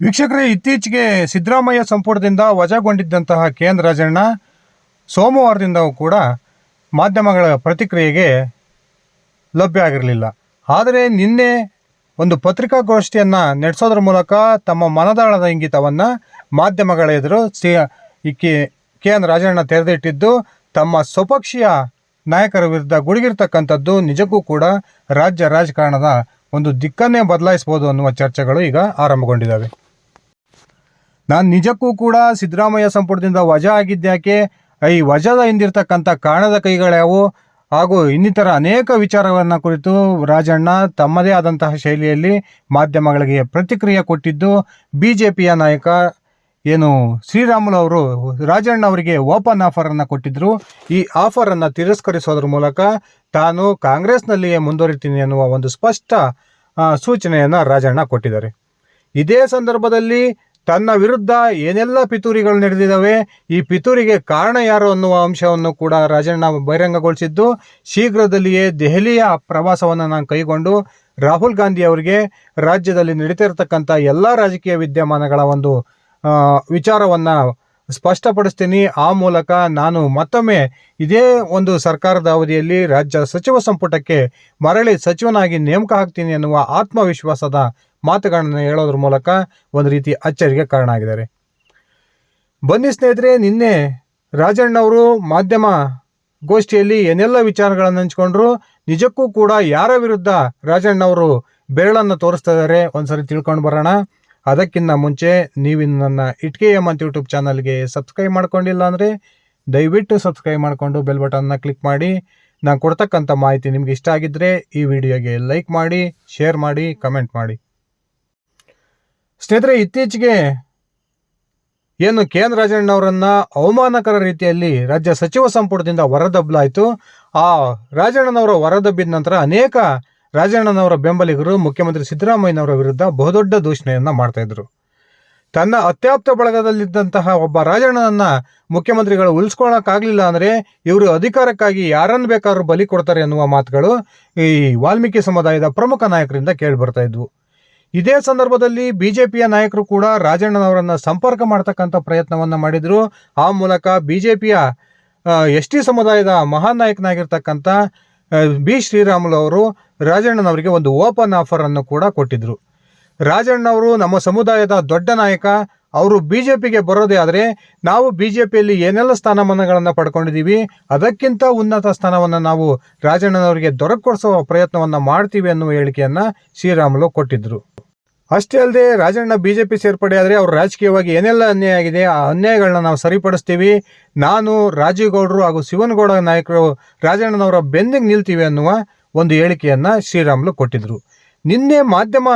ವೀಕ್ಷಕರೇ, ಇತ್ತೀಚೆಗೆ ಸಿದ್ದರಾಮಯ್ಯ ಸಂಪುಟದಿಂದ ವಜಾಗೊಂಡಿದ್ದಂತಹ ಕೇಂದ್ರ ರಾಜಣ್ಣ, ಸೋಮವಾರದಿಂದವೂ ಕೂಡ ಮಾಧ್ಯಮಗಳ ಪ್ರತಿಕ್ರಿಯೆಗೆ ಲಭ್ಯ ಆಗಿರಲಿಲ್ಲ. ಆದರೆ ನಿನ್ನೆ ಒಂದು ಪತ್ರಿಕಾಗೋಷ್ಠಿಯನ್ನು ನಡೆಸೋದ್ರ ಮೂಲಕ ತಮ್ಮ ಮನದಾಳದ ಇಂಗಿತವನ್ನು ಮಾಧ್ಯಮಗಳ ಎದುರು ಸಿ, ಈ ಕೆ ಕೆ. ಎನ್. ರಾಜಣ್ಣ ತೆರೆದಿಟ್ಟಿದ್ದು, ತಮ್ಮ ಸ್ವಪಕ್ಷೀಯ ನಾಯಕರ ವಿರುದ್ಧ ಗುಡುಗಿರ್ತಕ್ಕಂಥದ್ದು ನಿಜಕ್ಕೂ ಕೂಡ ರಾಜ್ಯ ರಾಜಕಾರಣದ ಒಂದು ದಿಕ್ಕನ್ನೇ ಬದಲಾಯಿಸ್ಬೋದು ಅನ್ನುವ ಚರ್ಚೆಗಳು ಈಗ ಆರಂಭಗೊಂಡಿದ್ದಾವೆ. ನಾನು ನಿಜಕ್ಕೂ ಕೂಡ ಸಿದ್ದರಾಮಯ್ಯ ಸಂಪುಟದಿಂದ ವಜಾ ಆಗಿದ್ದ್ಯಾಕೆ ಈ ವಜಾದ ಹಿಂದಿರ್ತಕ್ಕಂಥ ಕಾರಣದ ಕೈಗಳ್ಯಾವು ಹಾಗೂ ಇನ್ನಿತರ ಅನೇಕ ವಿಚಾರಗಳನ್ನು ಕುರಿತು ರಾಜಣ್ಣ ತಮ್ಮದೇ ಆದಂತಹ ಶೈಲಿಯಲ್ಲಿ ಮಾಧ್ಯಮಗಳಿಗೆ ಪ್ರತಿಕ್ರಿಯೆ ಕೊಟ್ಟಿದ್ದು ಬಿ ಜೆ ಪಿಯ ನಾಯಕ ಏನು ಶ್ರೀರಾಮುಲು ಅವರು ರಾಜಣ್ಣ ಅವರಿಗೆ ಓಪನ್ ಆಫರನ್ನು ಕೊಟ್ಟಿದ್ದರು ಈ ಆಫರನ್ನು ತಿರಸ್ಕರಿಸೋದ್ರ ಮೂಲಕ ತಾನು ಕಾಂಗ್ರೆಸ್ನಲ್ಲಿಯೇ ಮುಂದುವರಿತೀನಿ ಎನ್ನುವ ಒಂದು ಸ್ಪಷ್ಟ ಸೂಚನೆಯನ್ನು ರಾಜಣ್ಣ ಕೊಟ್ಟಿದ್ದಾರೆ. ಇದೇ ಸಂದರ್ಭದಲ್ಲಿ ತನ್ನ ವಿರುದ್ಧ ಏನೆಲ್ಲ ಪಿತೂರಿಗಳು ನಡೆದಿದ್ದಾವೆ, ಈ ಪಿತೂರಿಗೆ ಕಾರಣ ಯಾರು ಅನ್ನುವ ಅಂಶವನ್ನು ಕೂಡ ರಾಜಣ್ಣ ಬಹಿರಂಗಗೊಳಿಸಿದ್ದು, ಶೀಘ್ರದಲ್ಲಿಯೇ ದೆಹಲಿಯ ಪ್ರವಾಸವನ್ನು ನಾನು ಕೈಗೊಂಡು ರಾಹುಲ್ ಗಾಂಧಿ ಅವರಿಗೆ ರಾಜ್ಯದಲ್ಲಿ ನಡೀತಿರ್ತಕ್ಕಂಥ ಎಲ್ಲ ರಾಜಕೀಯ ವಿದ್ಯಮಾನಗಳ ಒಂದು ವಿಚಾರವನ್ನು ಸ್ಪಷ್ಟಪಡಿಸ್ತೀನಿ. ಆ ಮೂಲಕ ನಾನು ಮತ್ತೊಮ್ಮೆ ಇದೇ ಒಂದು ಸರ್ಕಾರದ ಅವಧಿಯಲ್ಲಿ ರಾಜ್ಯ ಸಚಿವ ಸಂಪುಟಕ್ಕೆ ಮರಳಿ ಸಚಿವನಾಗಿ ನೇಮಕ ಆಗ್ತೀನಿ ಎನ್ನುವ ಆತ್ಮವಿಶ್ವಾಸದ ಮಾತುಗಳನ್ನು ಹೇಳೋದ್ರ ಮೂಲಕ ಒಂದು ರೀತಿ ಅಚ್ಚರಿಗೆ ಕಾರಣ ಆಗಿದ್ದಾರೆ ಬನ್ನಿ ಸ್ನೇಹಿತರೆ, ನಿನ್ನೆ ರಾಜಣ್ಣವರು ಮಾಧ್ಯಮ ಗೋಷ್ಠಿಯಲ್ಲಿ ಏನೆಲ್ಲ ವಿಚಾರಗಳನ್ನು ಹಂಚ್ಕೊಂಡ್ರು, ನಿಜಕ್ಕೂ ಕೂಡ ಯಾರ ವಿರುದ್ಧ ರಾಜಣ್ಣವರು ಬೆರಳನ್ನು ತೋರಿಸ್ತಾ ಇದ್ದಾರೆ ಒಂದ್ಸರಿ ತಿಳ್ಕೊಂಡು ಬರೋಣ. ಅದಕ್ಕಿಂತ ಮುಂಚೆ ನೀವು ನನ್ನ ಇಟ್ಕೆ ಅಂತ ಯೂಟ್ಯೂಬ್ ಚಾನಲ್ಗೆ ಸಬ್ಸ್ಕ್ರೈಬ್ ಮಾಡ್ಕೊಂಡಿಲ್ಲ ಅಂದರೆ ದಯವಿಟ್ಟು ಸಬ್ಸ್ಕ್ರೈಬ್ ಮಾಡಿಕೊಂಡು ಬೆಲ್ ಬಟನ್ನ ಕ್ಲಿಕ್ ಮಾಡಿ. ನಾನು ಕೊಡ್ತಕ್ಕಂಥ ಮಾಹಿತಿ ನಿಮ್ಗೆ ಇಷ್ಟ ಆಗಿದ್ದರೆ ಈ ವಿಡಿಯೋಗೆ ಲೈಕ್ ಮಾಡಿ, ಶೇರ್ ಮಾಡಿ, ಕಮೆಂಟ್ ಮಾಡಿ. ಸ್ನೇಹಿತರೆ, ಇತ್ತೀಚೆಗೆ ಏನು ಕೆ ಎನ್ ರಾಜಣ್ಣವರನ್ನ ಅವಮಾನಕರ ರೀತಿಯಲ್ಲಿ ರಾಜ್ಯ ಸಚಿವ ಸಂಪುಟದಿಂದ ಹೊರದಬ್ಬಲಾಯಿತು ಆ ರಾಜಣ್ಣನವರ ಹೊರದಬ್ಬಿದ ನಂತರ ಅನೇಕ ರಾಜಣ್ಣನವರ ಬೆಂಬಲಿಗರು, ಮುಖ್ಯಮಂತ್ರಿ ಸಿದ್ದರಾಮಯ್ಯನವರ ವಿರುದ್ಧ ಬಹುದೊಡ್ಡ ದೂಷಣೆಯನ್ನ ಮಾಡ್ತಾ ಇದ್ರು. ತನ್ನ ಅತ್ಯಾಪ್ತ ಬಳಗದಲ್ಲಿದ್ದಂತಹ ಒಬ್ಬ ರಾಜಣ್ಣನನ್ನ ಮುಖ್ಯಮಂತ್ರಿಗಳು ಉಳಿಸ್ಕೊಳಕ್ಕಾಗ್ಲಿಲ್ಲ ಅಂದ್ರೆ ಇವರು ಅಧಿಕಾರಕ್ಕಾಗಿ ಯಾರನ್ನು ಬೇಕಾದ್ರೂ ಬಲಿ ಕೊಡ್ತಾರೆ ಎನ್ನುವ ಮಾತುಗಳು ಈ ವಾಲ್ಮೀಕಿ ಸಮುದಾಯದ ಪ್ರಮುಖ ನಾಯಕರಿಂದ ಕೇಳಿ ಬರ್ತಾ ಇದ್ವು. ಇದೇ ಸಂದರ್ಭದಲ್ಲಿ ಬಿಜೆಪಿಯ ನಾಯಕರು ಕೂಡ ರಾಜಣ್ಣನವರನ್ನ ಸಂಪರ್ಕ ಮಾಡತಕ್ಕಂಥ ಪ್ರಯತ್ನವನ್ನ ಮಾಡಿದ್ರು. ಆ ಮೂಲಕ ಬಿಜೆಪಿಯ ಎಸ್ ಟಿ ಸಮುದಾಯದ ಮಹಾನ್ ನಾಯಕನಾಗಿರ್ತಕ್ಕಂಥ ಬಿ ಶ್ರೀರಾಮುಲು ಅವರು ರಾಜಣ್ಣನವರಿಗೆ ಒಂದು ಓಪನ್ ಆಫರ್ ಅನ್ನು ಕೂಡ ಕೊಟ್ಟಿದ್ರು. ರಾಜಣ್ಣವರು ನಮ್ಮ ಸಮುದಾಯದ ದೊಡ್ಡ ನಾಯಕ ಅವರು ಬಿ ಜೆ ಪಿಗೆ ಬರೋದೇ ಆದರೆ ನಾವು ಬಿ ಜೆ ಪಿಯಲ್ಲಿ ಏನೆಲ್ಲ ಸ್ಥಾನಮಾನಗಳನ್ನು ಪಡ್ಕೊಂಡಿದ್ದೀವಿ ಅದಕ್ಕಿಂತ ಉನ್ನತ ಸ್ಥಾನವನ್ನು ನಾವು ರಾಜಣ್ಣನವರಿಗೆ ದೊರಕಿಕೊಡಿಸುವ ಪ್ರಯತ್ನವನ್ನು ಮಾಡ್ತೀವಿ ಅನ್ನುವ ಹೇಳಿಕೆಯನ್ನು ಶ್ರೀರಾಮುಲು ಕೊಟ್ಟಿದ್ದರು ಅಷ್ಟೇ ಅಲ್ಲದೆ ರಾಜಣ್ಣ ಬಿ ಜೆ ಪಿ ಸೇರ್ಪಡೆ ಆದರೆ ಅವರು ರಾಜಕೀಯವಾಗಿ ಏನೆಲ್ಲ ಅನ್ಯಾಯ ಆಗಿದೆ, ಆ ಅನ್ಯಾಯಗಳನ್ನ ನಾವು ಸರಿಪಡಿಸ್ತೀವಿ, ನಾನು ರಾಜೀವ್ಗೌಡರು ಹಾಗೂ ಶಿವನಗೌಡ ನಾಯಕರು ರಾಜಣ್ಣನವರ ಬೆನ್ನಿಗೆ ನಿಲ್ತೀವಿ ಅನ್ನುವ ಒಂದು ಹೇಳಿಕೆಯನ್ನು ಶ್ರೀರಾಮುಲು ಕೊಟ್ಟಿದ್ದರು ನಿನ್ನೆ ಮಾಧ್ಯಮ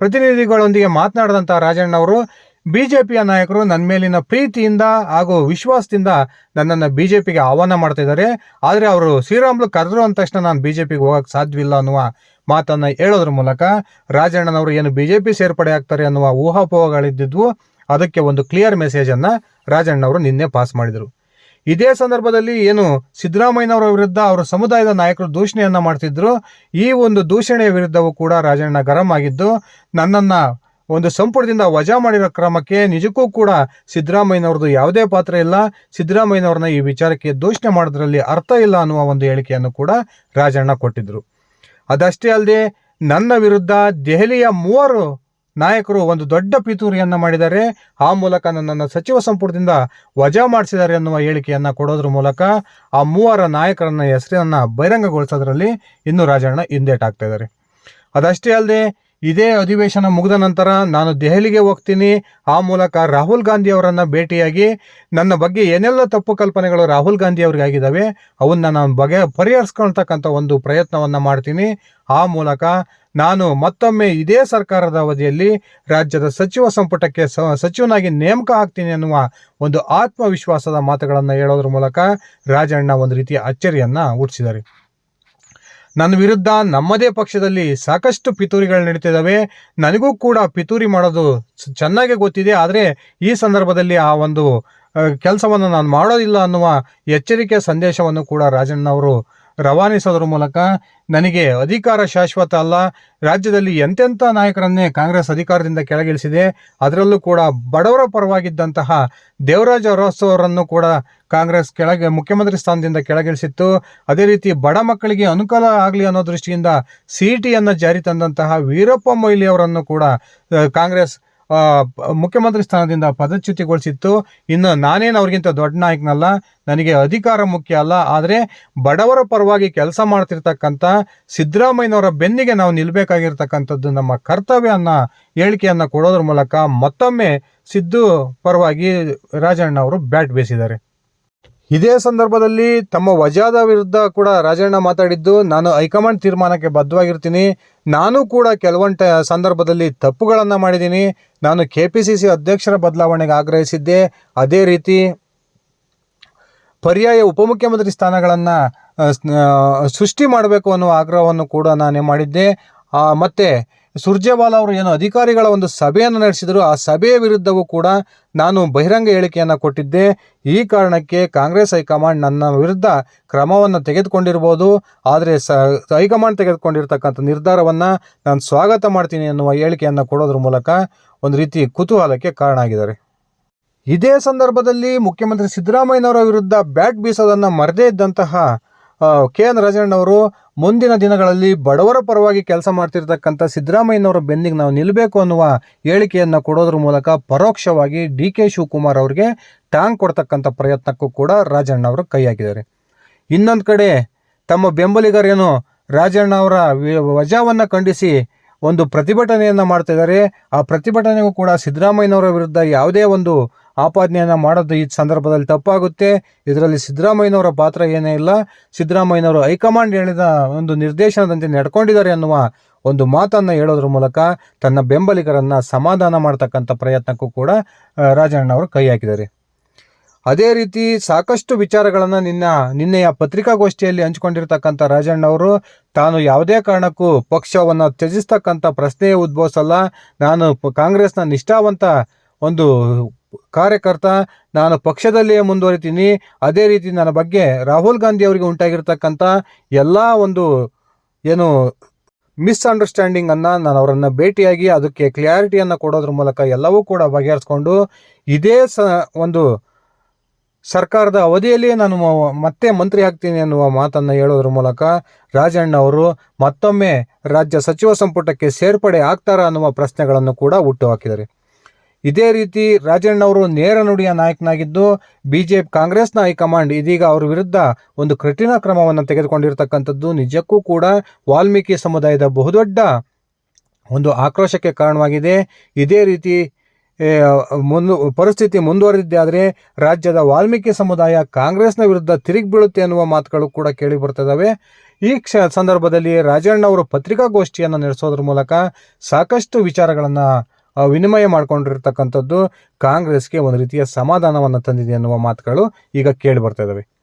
ಪ್ರತಿನಿಧಿಗಳೊಂದಿಗೆ ಮಾತನಾಡಿದಂಥ ರಾಜಣ್ಣವರು ಬಿಜೆಪಿಯ ನಾಯಕರು ನನ್ನ ಮೇಲಿನ ಪ್ರೀತಿಯಿಂದ ಹಾಗೂ ವಿಶ್ವಾಸದಿಂದ ನನ್ನನ್ನು ಬಿಜೆಪಿಗೆ ಆಹ್ವಾನ ಮಾಡ್ತಿದ್ದಾರೆ ಆದರೆ ಅವರು ಶ್ರೀರಾಮುಲು ಕರೆದ್ರು ಅಂದ ತಕ್ಷಣ ನಾನು ಬಿಜೆಪಿಗೆ ಹೋಗಕ್ಕೆ ಸಾಧ್ಯವಿಲ್ಲ ಅನ್ನುವ ಮಾತನ್ನು ಹೇಳೋದ್ರ ಮೂಲಕ ರಾಜಣ್ಣನವರು ಏನು ಬಿ ಜೆ ಪಿ ಸೇರ್ಪಡೆ ಆಗ್ತಾರೆ ಅನ್ನುವ ಊಹಾಪೋಹಗಳಿದ್ದಿದ್ವು ಅದಕ್ಕೆ ಒಂದು ಕ್ಲಿಯರ್ ಮೆಸೇಜನ್ನು ರಾಜಣ್ಣನವರು ನಿನ್ನೆ ಪಾಸ್ ಮಾಡಿದರು. ಇದೇ ಸಂದರ್ಭದಲ್ಲಿ ಏನು ಸಿದ್ದರಾಮಯ್ಯನವರ ವಿರುದ್ಧ ಅವರ ಸಮುದಾಯದ ನಾಯಕರು ದೂಷಣೆಯನ್ನು ಮಾಡ್ತಿದ್ರು. ಈ ಒಂದು ದೂಷಣೆಯ ವಿರುದ್ಧವೂ ಕೂಡ ರಾಜಣ್ಣ ಗರಂ ಆಗಿದ್ದು ನನ್ನನ್ನ ಒಂದು ಸಂಪುಟದಿಂದ ವಜಾ ಮಾಡಿರೋ ಕ್ರಮಕ್ಕೆ ನಿಜಕ್ಕೂ ಕೂಡ ಸಿದ್ದರಾಮಯ್ಯನವ್ರದ್ದು ಯಾವುದೇ ಪಾತ್ರ ಇಲ್ಲ. ಸಿದ್ದರಾಮಯ್ಯನವ್ರನ್ನ ಈ ವಿಚಾರಕ್ಕೆ ದೂಷಣೆ ಮಾಡೋದ್ರಲ್ಲಿ ಅರ್ಥ ಇಲ್ಲ ಅನ್ನುವ ಒಂದು ಹೇಳಿಕೆಯನ್ನು ಕೂಡ ರಾಜಣ್ಣ ಕೊಟ್ಟಿದ್ರು. ಅದಷ್ಟೇ ಅಲ್ಲದೆ ನನ್ನ ವಿರುದ್ಧ ದೆಹಲಿಯ ಮೂವರು ನಾಯಕರು ಒಂದು ದೊಡ್ಡ ಪಿತೂರಿಯನ್ನು ಮಾಡಿದ್ದಾರೆ. ಆ ಮೂಲಕ ನನ್ನನ್ನು ಸಚಿವ ಸಂಪುಟದಿಂದ ವಜಾ ಮಾಡಿಸಿದ್ದಾರೆ ಅನ್ನುವ ಹೇಳಿಕೆಯನ್ನು ಕೊಡೋದ್ರ ಮೂಲಕ ಆ ಮೂವರ ನಾಯಕರನ್ನ ಹೆಸರನ್ನು ಬಹಿರಂಗಗೊಳಿಸೋದ್ರಲ್ಲಿ ಇನ್ನೂ ರಾಜಣ್ಣ ಹಿಂದೇಟಾಗ್ತಾ ಇದ್ದಾರೆ. ಅದಷ್ಟೇ ಅಲ್ಲದೆ ಇದೇ ಅಧಿವೇಶನ ಮುಗಿದ ನಂತರ ನಾನು ದೆಹಲಿಗೆ ಹೋಗ್ತೀನಿ. ಆ ಮೂಲಕ ರಾಹುಲ್ ಗಾಂಧಿ ಅವರನ್ನು ಭೇಟಿಯಾಗಿ ನನ್ನ ಬಗ್ಗೆ ಏನೆಲ್ಲ ತಪ್ಪು ಕಲ್ಪನೆಗಳು ರಾಹುಲ್ ಗಾಂಧಿ ಅವ್ರಿಗೆ ಆಗಿದ್ದಾವೆ ಅವನ್ನ ನಾನು ಬಗೆ ಪರಿಹರಿಸ್ಕೊಳ್ತಕ್ಕಂಥ ಒಂದು ಪ್ರಯತ್ನವನ್ನು ಮಾಡ್ತೀನಿ. ಆ ಮೂಲಕ ನಾನು ಮತ್ತೊಮ್ಮೆ ಇದೇ ಸರ್ಕಾರದ ಅವಧಿಯಲ್ಲಿ ರಾಜ್ಯದ ಸಚಿವ ಸಂಪುಟಕ್ಕೆ ಸಚಿವನಾಗಿ ನೇಮಕ ಆಗ್ತೀನಿ ಅನ್ನುವ ಒಂದು ಆತ್ಮವಿಶ್ವಾಸದ ಮಾತುಗಳನ್ನು ಹೇಳೋದ್ರ ಮೂಲಕ ರಾಜಣ್ಣ ಒಂದು ರೀತಿಯ ಅಚ್ಚರಿಯನ್ನು ಹುಟ್ಟಿಸಿದ್ದಾರೆ. ನನ್ನ ವಿರುದ್ಧ ನಮ್ಮದೇ ಪಕ್ಷದಲ್ಲಿ ಸಾಕಷ್ಟು ಪಿತೂರಿಗಳು ನಡೀತಿದ್ದಾವೆ. ನನಗೂ ಕೂಡ ಪಿತೂರಿ ಮಾಡೋದು ಚೆನ್ನಾಗೇ ಗೊತ್ತಿದೆ. ಆದರೆ ಈ ಸಂದರ್ಭದಲ್ಲಿ ಆ ಒಂದು ಕೆಲಸವನ್ನು ನಾನು ಮಾಡೋದಿಲ್ಲ ಅನ್ನುವ ಎಚ್ಚರಿಕೆ ಸಂದೇಶವನ್ನು ಕೂಡ ರಾಜಣ್ಣವರು ರವಾನಿಸೋದ್ರ ಮೂಲಕ ನನಗೆ ಅಧಿಕಾರ ಶಾಶ್ವತ ಅಲ್ಲ. ರಾಜ್ಯದಲ್ಲಿ ಎಂತೆಂಥ ನಾಯಕರನ್ನೇ ಕಾಂಗ್ರೆಸ್ ಅಧಿಕಾರದಿಂದ ಕೆಳಗಿಳಿಸಿದೆ. ಅದರಲ್ಲೂ ಕೂಡ ಬಡವರ ಪರವಾಗಿದ್ದಂತಹ ದೇವರಾಜ ಅರಸು ಅವರನ್ನು ಕೂಡ ಕಾಂಗ್ರೆಸ್ ಕೆಳಗೆ, ಮುಖ್ಯಮಂತ್ರಿ ಸ್ಥಾನದಿಂದ ಕೆಳಗಿಳಿಸಿತ್ತು. ಅದೇ ರೀತಿ ಬಡ ಮಕ್ಕಳಿಗೆ ಅನುಕೂಲ ಆಗಲಿ ಅನ್ನೋ ದೃಷ್ಟಿಯಿಂದ ಸಿ ಟಿಯನ್ನು ಜಾರಿ ತಂದಂತಹ ವೀರಪ್ಪ ಮೊಯ್ಲಿ ಅವರನ್ನು ಕೂಡ ಕಾಂಗ್ರೆಸ್ ಮುಖ್ಯಮಂತ್ರಿ ಸ್ಥಾನದಿಂದ ಪದಚ್ಯುತಿಗೊಳಿಸಿತ್ತು. ಇನ್ನು ನಾನೇನು ಅವ್ರಿಗಿಂತ ದೊಡ್ಡ ನಾಯಕನಲ್ಲ, ನನಗೆ ಅಧಿಕಾರ ಮುಖ್ಯ ಅಲ್ಲ, ಆದರೆ ಬಡವರ ಪರವಾಗಿ ಕೆಲಸ ಮಾಡ್ತಿರ್ತಕ್ಕಂಥ ಸಿದ್ದರಾಮಯ್ಯನವರ ಬೆನ್ನಿಗೆ ನಾವು ನಿಲ್ಲಬೇಕಾಗಿರ್ತಕ್ಕಂಥದ್ದು ನಮ್ಮ ಕರ್ತವ್ಯ ಅನ್ನೋ ಹೇಳಿಕೆಯನ್ನು ಕೊಡೋದ್ರ ಮೂಲಕ ಮತ್ತೊಮ್ಮೆ ಸಿದ್ದು ಪರವಾಗಿ ರಾಜಣ್ಣ ಅವರು ಬ್ಯಾಟ್ ಬೀಸಿದ್ದಾರೆ. ಇದೇ ಸಂದರ್ಭದಲ್ಲಿ ತಮ್ಮ ವಜಾದ ವಿರುದ್ಧ ಕೂಡ ರಾಜಣ್ಣ ಮಾತಾಡಿದ್ದು, ನಾನು ಹೈಕಮಾಂಡ್ ತೀರ್ಮಾನಕ್ಕೆ ಬದ್ಧವಾಗಿರ್ತೀನಿ. ನಾನು ಕೂಡ ಕೆಲವೊಂದು ಸಂದರ್ಭದಲ್ಲಿ ತಪ್ಪುಗಳನ್ನು ಮಾಡಿದ್ದೀನಿ. ನಾನು ಕೆ ಪಿ ಸಿ ಸಿ ಅಧ್ಯಕ್ಷರ ಬದಲಾವಣೆಗೆ ಆಗ್ರಹಿಸಿದ್ದೆ. ಅದೇ ರೀತಿ ಪರ್ಯಾಯ ಉಪಮುಖ್ಯಮಂತ್ರಿ ಸ್ಥಾನಗಳನ್ನು ಸೃಷ್ಟಿ ಮಾಡಬೇಕು ಅನ್ನುವ ಆಗ್ರಹವನ್ನು ಕೂಡ ನಾನೇ ಮಾಡಿದ್ದೆ. ಮತ್ತೆ ಸುರ್ಜೇವಾಲಾ ಅವರು ಏನು ಅಧಿಕಾರಿಗಳ ಒಂದು ಸಭೆಯನ್ನು ನಡೆಸಿದರು. ಆ ಸಭೆಯ ವಿರುದ್ಧವೂ ಕೂಡ ನಾನು ಬಹಿರಂಗ ಹೇಳಿಕೆಯನ್ನು ಕೊಟ್ಟಿದ್ದೆ. ಈ ಕಾರಣಕ್ಕೆ ಕಾಂಗ್ರೆಸ್ ಹೈಕಮಾಂಡ್ ನನ್ನ ವಿರುದ್ಧ ಕ್ರಮವನ್ನು ತೆಗೆದುಕೊಂಡಿರ್ಬೋದು. ಆದರೆ ಸ, ಹೈಕಮಾಂಡ್ ತೆಗೆದುಕೊಂಡಿರ್ತಕ್ಕಂಥ ನಿರ್ಧಾರವನ್ನು ನಾನು ಸ್ವಾಗತ ಮಾಡ್ತೀನಿ ಎನ್ನುವ ಹೇಳಿಕೆಯನ್ನು ಕೊಡೋದ್ರ ಮೂಲಕ ಒಂದು ರೀತಿ ಕುತೂಹಲಕ್ಕೆ ಕಾರಣ ಆಗಿದ್ದಾರೆ ಇದೇ ಸಂದರ್ಭದಲ್ಲಿ ಮುಖ್ಯಮಂತ್ರಿ ಸಿದ್ದರಾಮಯ್ಯನವರ ವಿರುದ್ಧ ಬ್ಯಾಟ್ ಬೀಸೋದನ್ನು ಮರದೇ ಇದ್ದಂತಹ ಕೆ ಎನ್ ರಾಜಣ್ಣವರು ಮುಂದಿನ ದಿನಗಳಲ್ಲಿ ಬಡವರ ಪರವಾಗಿ ಕೆಲಸ ಮಾಡ್ತಿರ್ತಕ್ಕಂಥ ಸಿದ್ದರಾಮಯ್ಯನವರ ಬೆನ್ನಿಗೆ ನಾವು ನಿಲ್ಲಬೇಕು ಅನ್ನುವ ಹೇಳಿಕೆಯನ್ನು ಕೊಡೋದ್ರ ಮೂಲಕ ಪರೋಕ್ಷವಾಗಿ ಡಿ ಕೆ ಶಿವಕುಮಾರ್ ಅವರಿಗೆ ಟಾಂಗ್ ಕೊಡ್ತಕ್ಕಂಥ ಪ್ರಯತ್ನಕ್ಕೂ ಕೂಡ ರಾಜಣ್ಣ ಅವರು ಕೈಯಾಗಿದ್ದಾರೆ. ಇನ್ನೊಂದು ಕಡೆ ತಮ್ಮ ಬೆಂಬಲಿಗರೇನು ರಾಜಣ್ಣ ಅವರ ವಜಾವನ್ನು ಖಂಡಿಸಿ ಒಂದು ಪ್ರತಿಭಟನೆಯನ್ನು ಮಾಡ್ತಾ ಇದ್ದಾರೆ ಆ ಪ್ರತಿಭಟನೆಗೂ ಕೂಡ ಸಿದ್ದರಾಮಯ್ಯನವರ ವಿರುದ್ಧ ಯಾವುದೇ ಒಂದು ಆಪಾದನೆಯನ್ನು ಮಾಡೋದು ಈ ಸಂದರ್ಭದಲ್ಲಿ ತಪ್ಪಾಗುತ್ತೆ. ಇದರಲ್ಲಿ ಸಿದ್ದರಾಮಯ್ಯನವರ ಪಾತ್ರ ಏನೇ ಇಲ್ಲ. ಸಿದ್ದರಾಮಯ್ಯನವರು ಹೈಕಮಾಂಡ್ ಹೇಳಿದ ಒಂದು ನಿರ್ದೇಶನದಂತೆ ನಡ್ಕೊಂಡಿದ್ದಾರೆ ಅನ್ನುವ ಒಂದು ಮಾತನ್ನು ಹೇಳೋದ್ರ ಮೂಲಕ ತನ್ನ ಬೆಂಬಲಿಗರನ್ನು ಸಮಾಧಾನ ಮಾಡ್ತಕ್ಕಂಥ ಪ್ರಯತ್ನಕ್ಕೂ ಕೂಡ ರಾಜಣ್ಣ ಅವರು ಕೈ ಹಾಕಿದ್ದಾರೆ. ಅದೇ ರೀತಿ ಸಾಕಷ್ಟು ವಿಚಾರಗಳನ್ನು ನಿನ್ನ, ನಿನ್ನೆಯ ಪತ್ರಿಕಾಗೋಷ್ಠಿಯಲ್ಲಿ ಹಂಚಿಕೊಂಡಿರ್ತಕ್ಕಂಥ ರಾಜಣ್ಣ ಅವರು, ತಾನು ಯಾವುದೇ ಕಾರಣಕ್ಕೂ ಪಕ್ಷವನ್ನು ತ್ಯಜಿಸ್ತಕ್ಕಂಥ ಪ್ರಶ್ನೆಯೇ ಉದ್ಭವಿಸಲ್ಲ. ನಾನು ಕಾಂಗ್ರೆಸ್ನ ನಿಷ್ಠಾವಂತ ಒಂದು ಕಾರ್ಯಕರ್ತ, ನಾನು ಪಕ್ಷದಲ್ಲಿಯೇ ಮುಂದುವರಿತೀನಿ. ಅದೇ ರೀತಿ ನನ್ನ ಬಗ್ಗೆ ರಾಹುಲ್ ಗಾಂಧಿ ಅವರಿಗೆ ಉಂಟಾಗಿರ್ತಕ್ಕಂಥ ಎಲ್ಲ ಒಂದು ಏನು ಮಿಸ್ಅಂಡರ್ಸ್ಟ್ಯಾಂಡಿಂಗನ್ನು ನಾನು ಅವರನ್ನು ಭೇಟಿಯಾಗಿ ಅದಕ್ಕೆ ಕ್ಲಿಯಾರಿಟಿಯನ್ನು ಕೊಡೋದ್ರ ಮೂಲಕ ಎಲ್ಲವೂ ಕೂಡ ಬಗೆಹರಿಸ್ಕೊಂಡು ಇದೇ ಸ ಒಂದು ಸರ್ಕಾರದ ಅವಧಿಯಲ್ಲಿಯೇ ನಾನು ಮತ್ತೆ ಮಂತ್ರಿ ಆಗ್ತೀನಿ ಅನ್ನುವ ಮಾತನ್ನು ಹೇಳೋದ್ರ ಮೂಲಕ ರಾಜಣ್ಣ ಅವರು ಮತ್ತೊಮ್ಮೆ ರಾಜ್ಯ ಸಚಿವ ಸಂಪುಟಕ್ಕೆ ಸೇರ್ಪಡೆ ಆಗ್ತಾರಾ ಅನ್ನುವ ಪ್ರಶ್ನೆಗಳನ್ನು ಕೂಡ ಹುಟ್ಟುಹಾಕಿದ್ದಾರೆ ಇದೇ ರೀತಿ ರಾಜಣ್ಣ ಅವರು ನೇರ ನುಡಿಯ ನಾಯಕನಾಗಿದ್ದು, ಬಿಜೆಪಿ ಕಾಂಗ್ರೆಸ್ನ ಹೈಕಮಾಂಡ್ ಇದೀಗ ಅವರ ವಿರುದ್ಧ ಒಂದು ಕಠಿಣ ಕ್ರಮವನ್ನು ತೆಗೆದುಕೊಂಡಿರತಕ್ಕಂಥದ್ದು ನಿಜಕ್ಕೂ ಕೂಡ ವಾಲ್ಮೀಕಿ ಸಮುದಾಯದ ಬಹುದೊಡ್ಡ ಒಂದು ಆಕ್ರೋಶಕ್ಕೆ ಕಾರಣವಾಗಿದೆ. ಇದೇ ರೀತಿ ಮುಂದು, ಪರಿಸ್ಥಿತಿ ಮುಂದುವರೆದಿದ್ದೆ ಆದರೆ ರಾಜ್ಯದ ವಾಲ್ಮೀಕಿ ಸಮುದಾಯ ಕಾಂಗ್ರೆಸ್ನ ವಿರುದ್ಧ ತಿರುಗಿ ಬೀಳುತ್ತೆ ಅನ್ನುವ ಮಾತುಗಳು ಕೂಡ ಕೇಳಿ ಬರ್ತದವೆ. ಈ ಕ್ಷ, ಸಂದರ್ಭದಲ್ಲಿ ರಾಜಣ್ಣ ಅವರು ಪತ್ರಿಕಾಗೋಷ್ಠಿಯನ್ನು ನಡೆಸೋದ್ರ ಮೂಲಕ ಸಾಕಷ್ಟು ವಿಚಾರಗಳನ್ನು ವಿನಿಮಯ ಮಾಡಿಕೊಂಡಿರ್ತಕ್ಕಂಥದ್ದು ಕಾಂಗ್ರೆಸ್ಗೆ ಒಂದು ರೀತಿಯ ಸಮಾಧಾನವನ್ನು ತಂದಿದೆ ಅನ್ನುವ ಮಾತುಗಳು ಈಗ ಕೇಳಿ ಬರ್ತಾ ಇದ್ದಾವೆ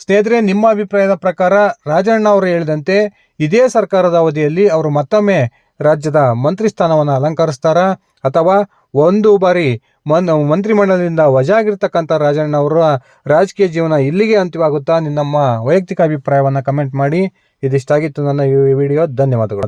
ಸ್ನೇಹಿತರೆ, ನಿಮ್ಮ ಅಭಿಪ್ರಾಯದ ಪ್ರಕಾರ ರಾಜಣ್ಣ ಅವರು ಹೇಳಿದಂತೆ ಇದೇ ಸರ್ಕಾರದ ಅವಧಿಯಲ್ಲಿ ಅವರು ಮತ್ತೊಮ್ಮೆ ರಾಜ್ಯದ ಮಂತ್ರಿ ಸ್ಥಾನವನ್ನು ಅಲಂಕರಿಸ್ತಾರ? ಅಥವಾ ಒಂದು ಬಾರಿ ಮನ್, ಮಂತ್ರಿಮಂಡಲದಿಂದ ವಜಾ ಆಗಿರ್ತಕ್ಕಂಥ ರಾಜಣ್ಣ ಅವರ ರಾಜಕೀಯ ಜೀವನ ಇಲ್ಲಿಗೆ ಅಂತ್ಯವಾಗುತ್ತಾ? ನಿಮ್ಮ ವೈಯಕ್ತಿಕ ಅಭಿಪ್ರಾಯವನ್ನು ಕಮೆಂಟ್ ಮಾಡಿ. ಇದಿಷ್ಟಾಗಿತ್ತು ನನ್ನ ಈ ವಿಡಿಯೋ. ಧನ್ಯವಾದಗಳು.